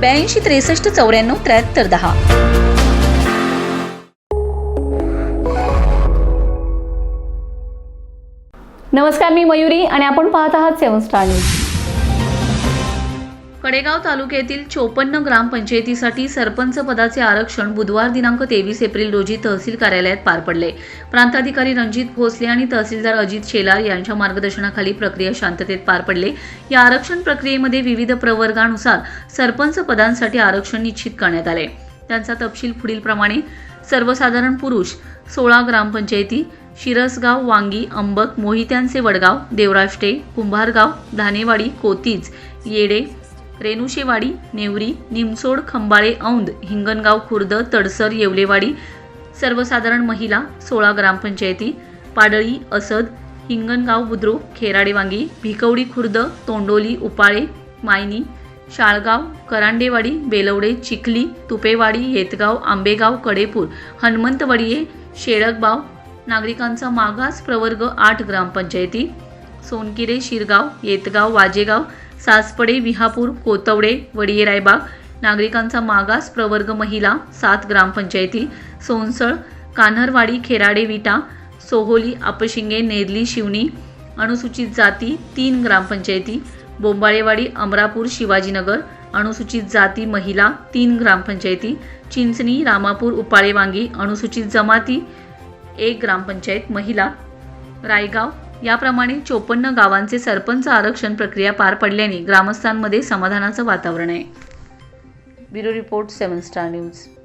ब्याऐंशी त्रेसष्ट चौऱ्याण्णव त्र्याहत्तर दहा. नमस्कार मी मयुरी आणि आपण पाहत आहात सेवन स्टार न्यूज. कडेगाव तालुक्यातील चोपन्न ग्रामपंचायतीसाठी सरपंच पदाचे आरक्षण बुधवार दिनांक तेवीस एप्रिल रोजी तहसील कार्यालयात पार पडले. प्रांताधिकारी रणजित भोसले आणि तहसीलदार अजित शेलार यांच्या मार्गदर्शनाखाली प्रक्रिया शांततेत पार पडले. या आरक्षण प्रक्रियेमध्ये विविध प्रवर्गानुसार सरपंच पदांसाठी आरक्षण निश्चित करण्यात आले. त्यांचा तपशील पुढीलप्रमाणे सर्वसाधारण पुरुष सोळा ग्रामपंचायती शिरसगाव वांगी अंबक मोहित्यांचे वडगाव देवराष्टे कुंभारगाव धानेवाडी कोतीज येडे रेणुशेवाडी नेवरी निमसोड खंबाळे औंध हिंगणगाव खुर्द तडसर येवलेवाडी सर्वसाधारण महिला सोळा ग्रामपंचायती पाडळी असद हिंगणगाव बुद्रुक खेराडेवांगी भिकवडी खुर्द तोंडोली उपाळे मायनी शाळगाव करांडेवाडी बेलवडे चिखली तुपेवाडी येतगाव आंबेगाव कडेपूर हनुमंतवडिये शेळकबाव नागरिकांचा मागास प्रवर्ग आठ ग्रामपंचायती सोनकिरे शिरगाव येतगाव वाजेगाव सासपडे विहापूर कोतवडे वडिये रायबाग नागरिकांचा मागास प्रवर्ग महिला सात ग्रामपंचायती सोनसळ कान्हरवाडी खेराडे विटा सोहोली अपशिंगे नेरली शिवणी अनुसूचित जाती तीन ग्रामपंचायती बोंबाळेवाडी अमरापूर शिवाजीनगर अनुसूचित जाती महिला तीन ग्रामपंचायती चिंचणी रामापूर उपाळेवांगी अनुसूचित जमाती एक ग्रामपंचायत महिला रायगाव याप्रमाणे चोपन्न गावांचे सरपंच आरक्षण प्रक्रिया पार पडल्याने ग्रामस्थांमध्ये समाधानाचं वातावरण आहे. Bureau report seven star news.